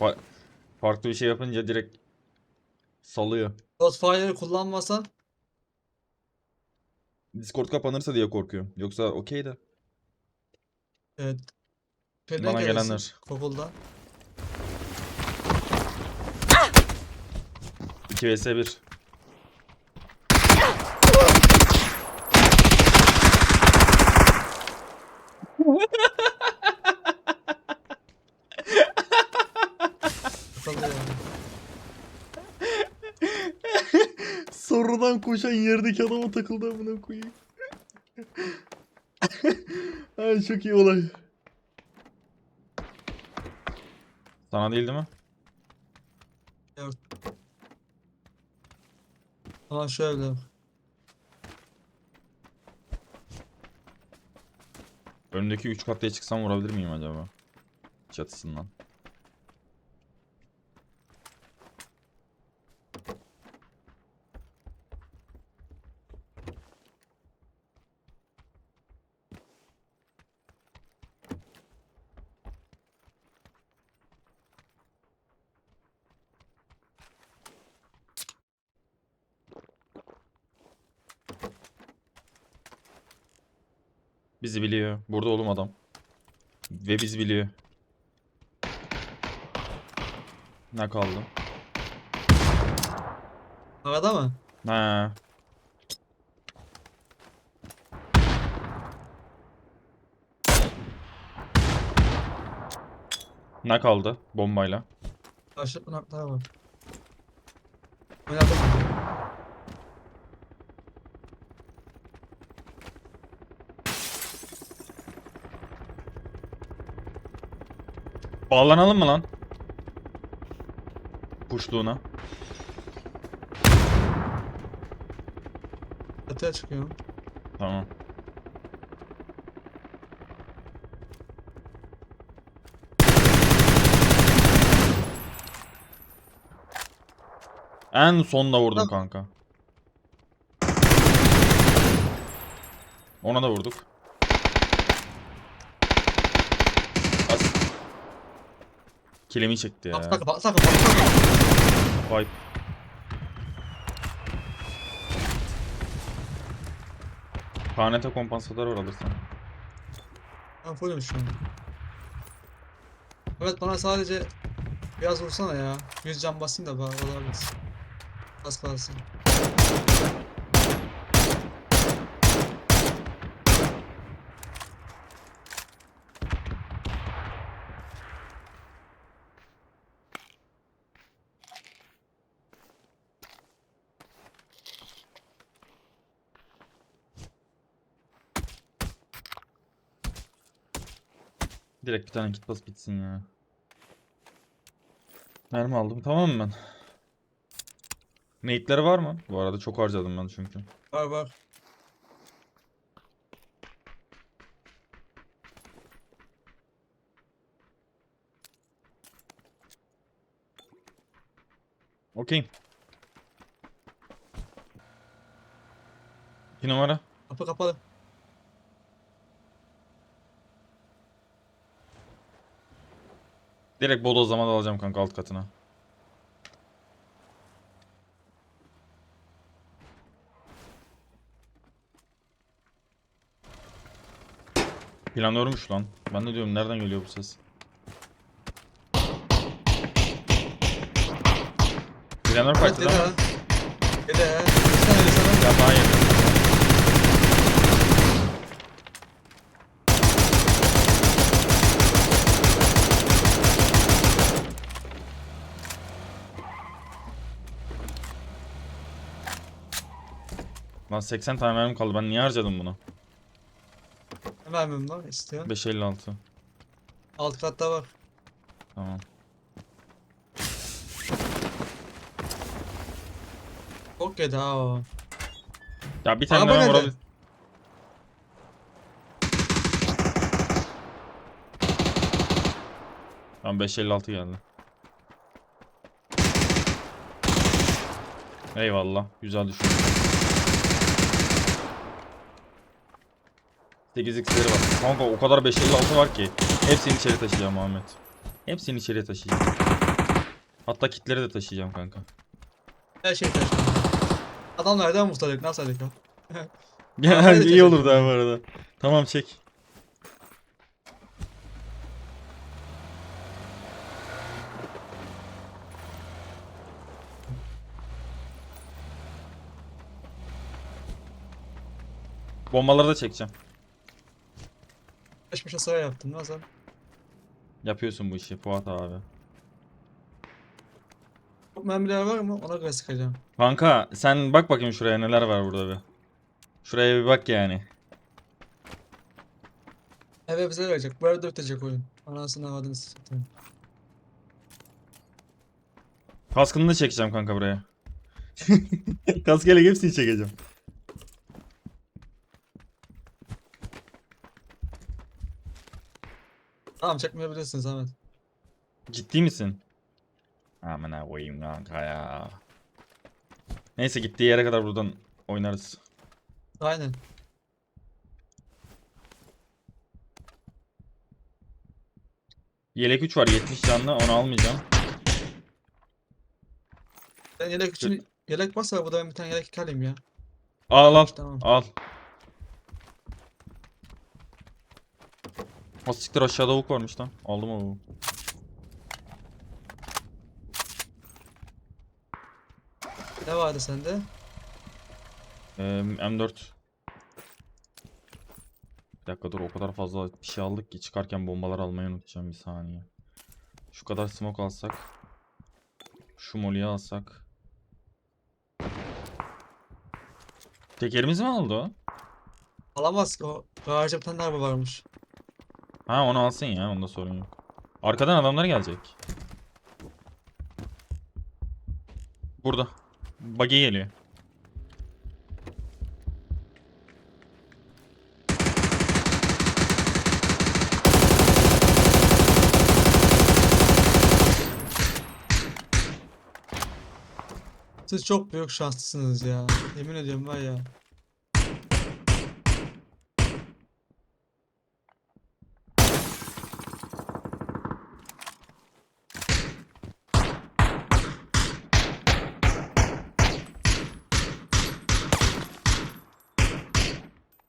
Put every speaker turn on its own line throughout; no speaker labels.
Fa- farklı bir şey yapınca direkt salıyor.
Crossfire'ı kullanmasan
Discord kapanırsa diye korkuyorum. Yoksa okey de.
evet. Şeyden
Bana
gelirsin,
gelenler.
Google'dan.
2 vs 1.
Takıldı yani.
Sonradan koşan yerdeki adama takıldı amına koyayım. Ay çok iyi olay. Sana değil değil mi?
Ama şöyle.
Önündeki 3 katlıya çıksam vurabilir miyim acaba? Çatısından. Bizi biliyor. Burada oğlum adam. Ve biz biliyor. Ne kaldı?
Arada mı?
Ha. Ne kaldı bombayla?
Karşı pınaklar var. Oynadım.
Bağlanalım mı lan? Puşluğuna.
Öteye çıkıyorum.
Tamam. En sonda vurdum kanka. Ona da vurduk. Kilimi çekti ya.
Patla patla patla patla.
Vay. KNT kompansatör var alırsan.
Ben fullüm şu an. Evet bana sadece biraz vursana ya. 100 can basayım da bari olabilir. Az kalsın.
Direkt bir tane kit bas bitsin ya. Mermi aldım tamam mı ben? Nate'leri var mı? Bu arada çok harcadım ben çünkü.
Var var.
Okey. Bir numara.
Kapı kapalı.
Direkt bodozlama da alacağım kanka alt katına. Planörmüş lan. Ben de diyorum nereden geliyor bu ses? Planör farklı
dede
değil
ha.
mi?
Dede ha. Bir tane de sana.
Ya daha yeni. Lan 80 tane mermim kaldı. Ben niye harcadım bunu?
Ne vermem lan istiyorsun?
556.
Alt katta var.
Tamam.
Çok yedi ha o.
Ya bir tane
Araba
daha
nerede?
vurabil... Tamam 556 geldi. Eyvallah. Güzel düşün. 8x'leri var. Kanka o kadar 556 var ki. Hepsini içeri taşıyacağım Ahmet. Hepsini içeri taşıyacağım. Hatta kitleri de taşıyacağım kanka.
Her şey taşıyor. Adam nereden muhtarlık? Nasıl alaka?
Ya iyi olur daha bu arada. Tamam çek. Bombaları da çekeceğim.
Peş peşe sıra yaptım. Nasıl?
Yapıyorsun bu işi Fuat abi.
Çok mermiler var mı? Ona göre sıkacağım.
Kanka sen bak bakayım şuraya neler var burada bir. Şuraya bir bak yani.
Eve bize verecek. Bu evde bitecek oyun. Anasını avadını satayım.
Kaskını da çekeceğim kanka buraya. Kaskıyla hepsini çekeceğim.
Tamam çekmeyebilirsiniz Ahmet.
Ciddi misin? Amına koyayım kanka ya. Neyse gittiği yere kadar buradan oynarız.
Aynen.
Yelek 3 var 70 canlı onu almayacağım.
Ben yelek için yelek varsa bu da ben bir tane yelek alayım ya.
Al al
Tamam.
al. O siktir aşağıda avuk varmış lan. Aldım avuğu.
Ne vardı sende?
Ee, M4. Bir dakika dur o kadar fazla bir şey aldık ki çıkarken bombalar almayı unutacağım bir saniye. Şu kadar smoke alsak. Şu molly'yi alsak. Tekerimiz mi aldı o?
Alamaz ki o. Garajda bir tane varmış.
Ha onu alsın ya onda sorun yok. Arkadan adamlar gelecek. Burada. Buggy geliyor.
Siz çok büyük şanslısınız ya. Yemin ediyorum var ya.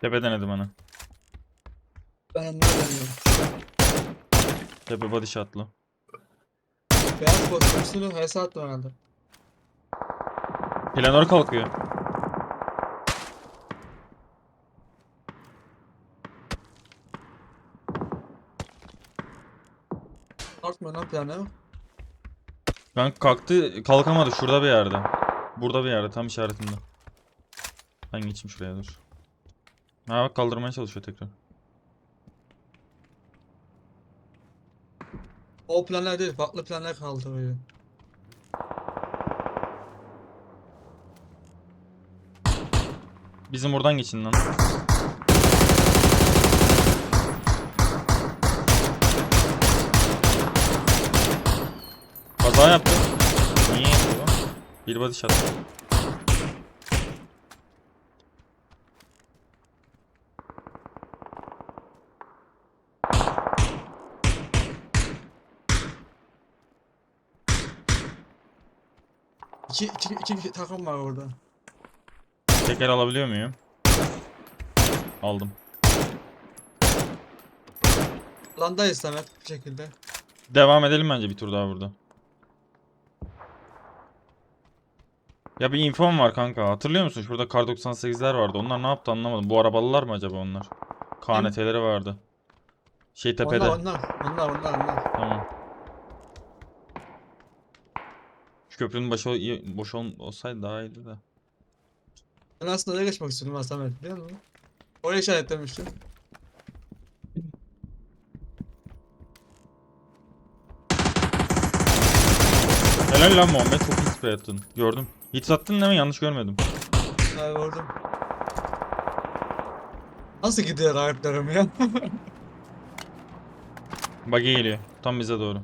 Tepe denedim bana.
Ben ne demiyorum.
Tepe body shot'lı.
Beyaz üstünü HS attım herhalde.
Planör kalkıyor.
Kalkmıyor lan planı.
Kanka kalktı kalkamadı şurada bir yerde. Burada bir yerde tam işaretinde. Ben geçeyim şuraya dur. Ha bak kaldırmaya çalışıyor tekrar.
O planlar değil, farklı planlar kaldırıyor.
Bizim buradan geçin lan. Kaza yaptı. Niye yapıyor? Bir body shot.
İki, iki, iki, iki takım var orada.
Teker alabiliyor muyum? Aldım.
Alandayız Samet bir şekilde.
Devam edelim bence bir tur daha burada. Ya bir infom var kanka. Hatırlıyor musun? Şurada kar 98'ler vardı. Onlar ne yaptı anlamadım. Bu arabalılar mı acaba onlar? KNT'leri vardı. Şey tepede.
Onlar, onlar, onlar, onlar, onlar.
Tamam. Şu köprünün başı boş ol- olsaydı daha iyiydi de.
Ben aslında oraya geçmek istedim ha Samet biliyor musun? Oraya işaretlemiştim.
Helal lan Muhammed çok iyi spray attın. Gördüm. Hit attın değil mi? Yanlış görmedim.
Ha vurdum. Nasıl gidiyor ayaklarım ya?
Buggy geliyor. Tam bize doğru.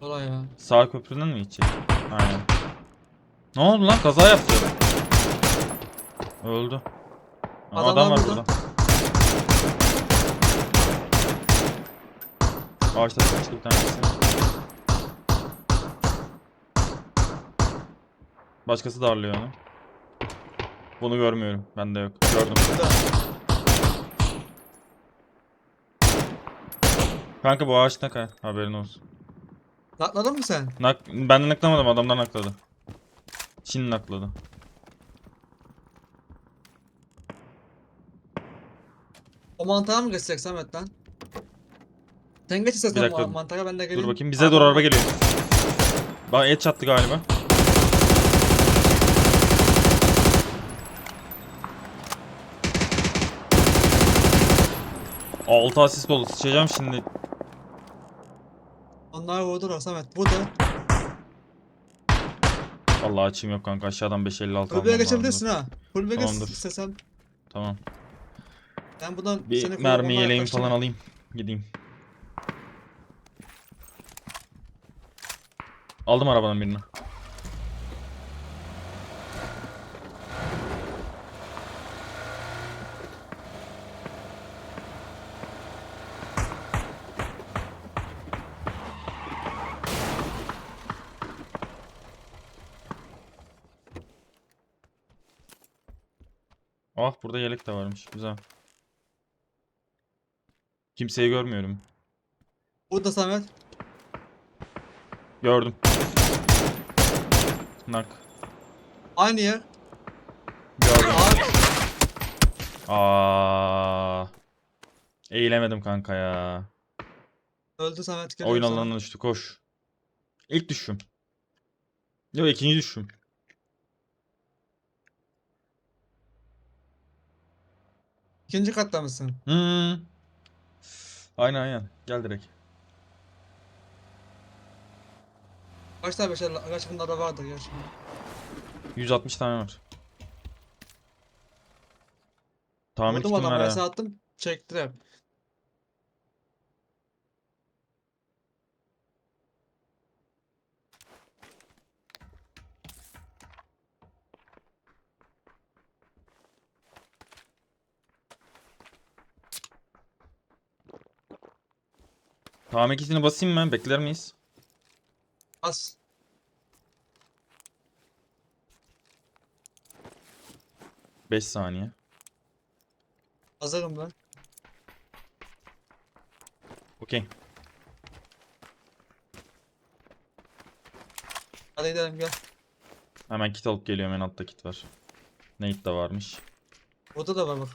Kolay ya.
Sağ köprüden mi gidecek? Aynen. Ne oldu lan? Kaza yaptı. Öldü.
Adam
adam
var burada.
burada. Ağaçta sıkıştı bir tanesi. Başkası darlıyor onu. Bunu görmüyorum. Bende yok. Gördüm. Kanka bu ağaç nak ha. Haberin olsun.
Atladın mı sen?
Nak ben de naklamadım adamdan nakladı. Şimdi nakladı.
O mantığa mı geçsek Samet lan? Sen geç istersen
dakika,
o mantığa ben de geleyim.
Dur bakayım bize doğru araba geliyor. Bak et çattı galiba. Altı asist oldu. Sıçacağım şimdi.
Onlar vurdular Samet. Bu da.
Vallahi açayım yok kanka. Aşağıdan 556
Kulübeye
almam
geçebilirsin
lazım.
ha. Kulübeye geç
Tamamdır.
istesen.
Tamam.
Ben buradan
Bir mermi
kulübeye
yeleğimi
yaklaştırayım.
falan alayım. Gideyim. Aldım arabadan birini. Burada yelek de varmış. Güzel. Kimseyi görmüyorum.
Burada Samet.
Gördüm. Nak.
Aynı yer.
Gördüm. Aa. Eğilemedim kanka ya.
Öldü Samet.
Oyun alanına düştü koş. İlk düşüşüm. Yok ikinci düşüşüm.
İkinci katta mısın?
Hmm. Aynen aynen. Gel direkt.
Kaç tane beşer, kaç bunda da vardır ya şimdi.
160 tane var. Tamir
Vurdum
kitim
adamı,
var
ben
ha.
attım. Çektiler.
Tamir kitini basayım mı? Bekler miyiz?
As.
Beş saniye.
Hazırım ben.
Okey.
Hadi gidelim gel.
Hemen kit alıp geliyorum. En altta kit var. Nate de varmış.
Burada da var bak.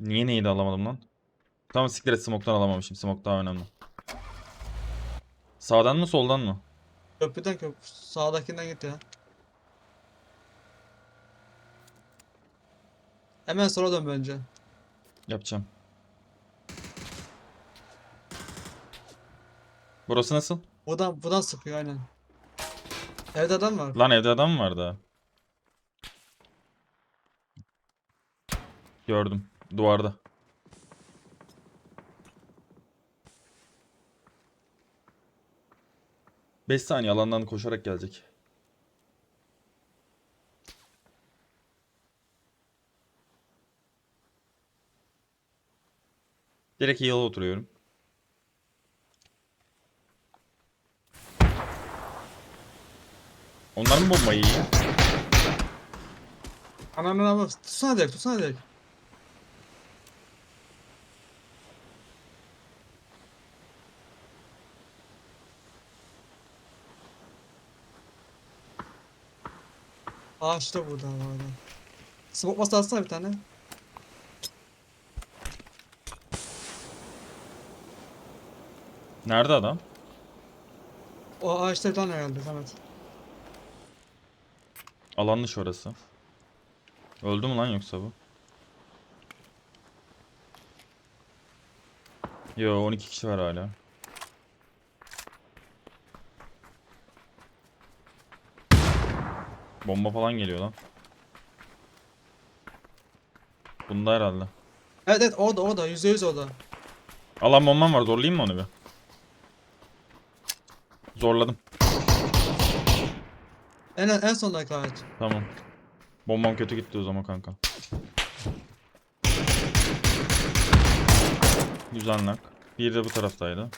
Niye de alamadım lan? Tamam siktir et smoke'tan alamamışım. Smoke daha önemli. Sağdan mı soldan mı?
Köprüden köprü. Sağdakinden git ya. Hemen sola dön bence.
Yapacağım. Burası nasıl?
Buradan, buradan sıkıyor aynen. Evde adam var.
Lan evde adam mı vardı? Gördüm. Duvarda. Beş saniye alandan koşarak gelecek. Direkt heal'a oturuyorum. Onlar mı bombayı yiyor?
Ananı ama tutsana direkt tutsana direkt. Ağaçta burada var adam. Smoke masa atsana bir tane.
Nerede adam?
O ağaçta bir tane herhalde Samet.
Alanmış orası. Öldü mü lan yoksa bu? Yo 12 kişi var hala. Bomba falan geliyor lan. Bunda herhalde.
Evet evet orada orada yüzde yüz orada.
Alan bombam var zorlayayım mı onu bir? Zorladım.
En en sondaki ağaç.
Tamam. Bombam kötü gitti o zaman kanka. Güzel nak. Bir de bu taraftaydı.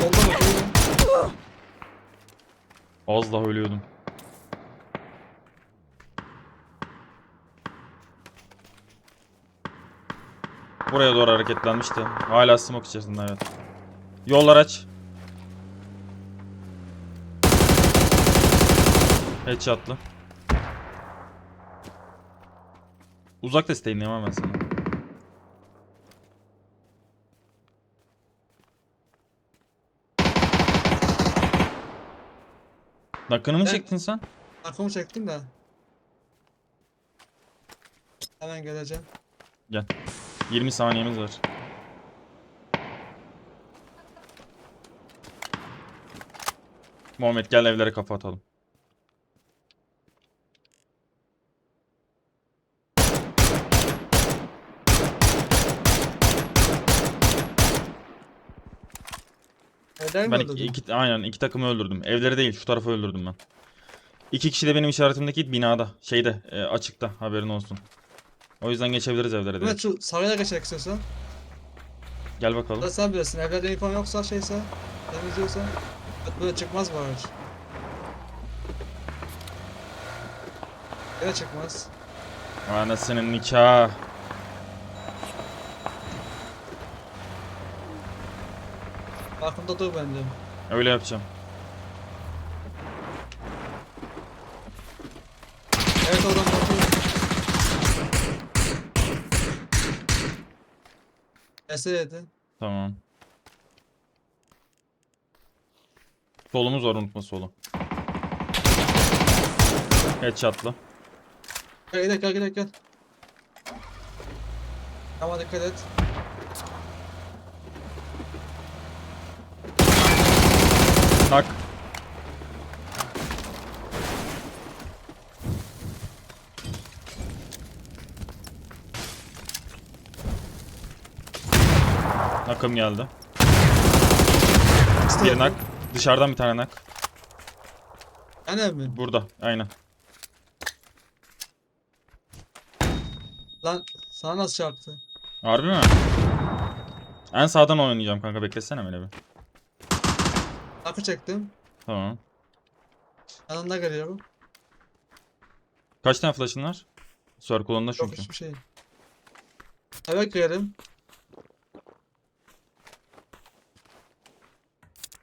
Solda bak.
Az daha ölüyordum. Buraya doğru hareketlenmişti. Hala smoke içerisinde evet. Yollar aç. Headshot'lı. Uzak desteğim yemem ben sana. Dakikını mı
Ben-
çektin sen?
Arkamı çektim de. Hemen geleceğim.
20 saniyemiz var. Muhammed gel evlere kafa atalım.
Mi
Ben iki, iki- aynen iki takımı öldürdüm. Evleri değil şu tarafı öldürdüm ben. İki kişi de benim işaretimdeki binada. Şeyde e, açıkta haberin olsun. O yüzden geçebiliriz evlere
Evet
direkt.
şu sarayla geçerek istiyorsan.
Gel bakalım.
Da sen bilirsin. Evlerde infon yoksa şeyse. Temizliyorsa. Evet, böyle çıkmaz bu araç. Yine çıkmaz.
Anasının nikah.
Arkamda dur bende.
Öyle yapacağım.
Evet oradan bakıyorum. Eseydi.
Tamam. Solumuz var unutma solu. Headshot'lı.
Gel gel gel gel gel. Ama dikkat et.
Nak. Nakım geldi. Bir nak. Dışarıdan bir tane nak.
Aynen mi?
Burada. Aynen.
Lan sana nasıl çarptı?
Harbi mi? En sağdan oynayacağım kanka beklesene beni bir.
Akı çektim.
Tamam.
Yanında geliyorum.
Kaç tane flash'ın var? Circle'ında
Yok
çünkü.
hiçbir şey. Eve girelim.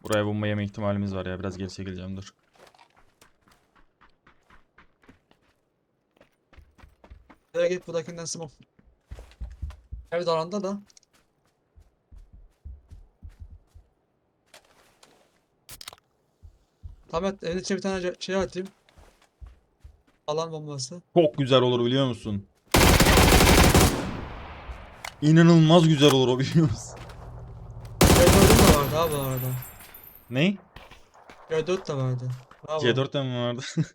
Buraya bomba yeme ihtimalimiz var ya. Biraz geri çekileceğim dur.
Eve git buradakinden smoke. Ev daranda da. Ahmet evin içine bir tane şey atayım. Alan bombası.
Çok güzel olur biliyor musun? İnanılmaz güzel olur o biliyor musun?
C4'üm de vardı abi bu arada.
Ne?
C4 de vardı. Bravo.
C4'te mi vardı?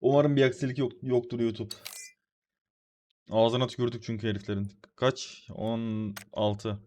Umarım bir aksilik yok, yoktur YouTube. Ağzına tükürdük çünkü heriflerin. Kaç? 16.